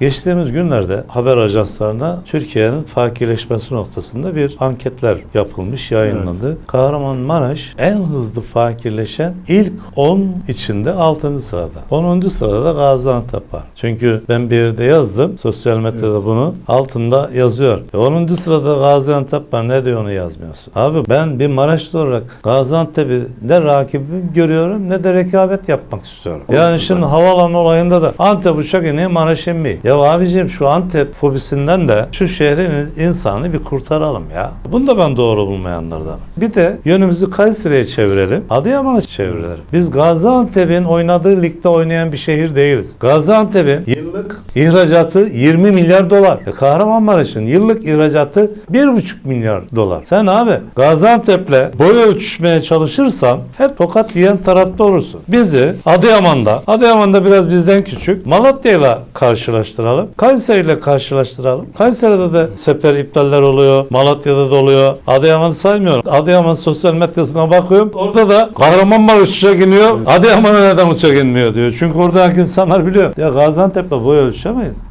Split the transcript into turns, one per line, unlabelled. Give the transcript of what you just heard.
Geçtiğimiz günlerde haber ajanslarına Türkiye'nin fakirleşmesi noktasında bir anketler yapılmış, yayınlandı. Kahramanmaraş en hızlı fakirleşen ilk 10 içinde 6. sırada. 10. sırada da Gaziantep var. Çünkü ben bir yerde yazdım, sosyal medyada bunu, altında yazıyor. E, 10. sırada Gaziantep var, ne diyor onu yazmıyorsun. Abi ben bir Maraşlı olarak Gaziantep'i ne rakibim görüyorum ne de rekabet yapmak istiyorum. Yani şimdi havaalanı olayında da Antep uçak iniyor Maraş inmiyor. Ya abicim şu Antep fobisinden de şu şehrin insanı bir kurtaralım ya. Bunu da ben doğru bulmayanlardanım. Bir de yönümüzü Kayseri'ye çevirelim. Adıyaman'a çevirelim. Biz Gaziantep'in oynadığı ligde oynayan bir şehir değiliz. Gaziantep'in yıllık ihracatı 20 milyar dolar. E Kahramanmaraş'ın yıllık ihracatı 1,5 milyar dolar. Sen abi Gaziantep'le boy ölçüşmeye çalışırsan hep tokat yiyen tarafta olursun. Bizi Adıyaman'da, Adıyaman'da biraz bizden küçük, Malatya'yla karşılaştıralım. Kayseri'yle karşılaştıralım. Kayseri'de de sefer iptaller oluyor. Malatya'da da oluyor. Adıyaman'ı saymıyorum. Adıyaman sosyal medyasına bakıyorum. Orada da Kahramanmaraş uçak iniyor. Adıyaman'a neden uçak inmiyor diyor. Çünkü oradaki insanlar biliyor. Ya Gaziantep'le boy ölçüşemeyiz.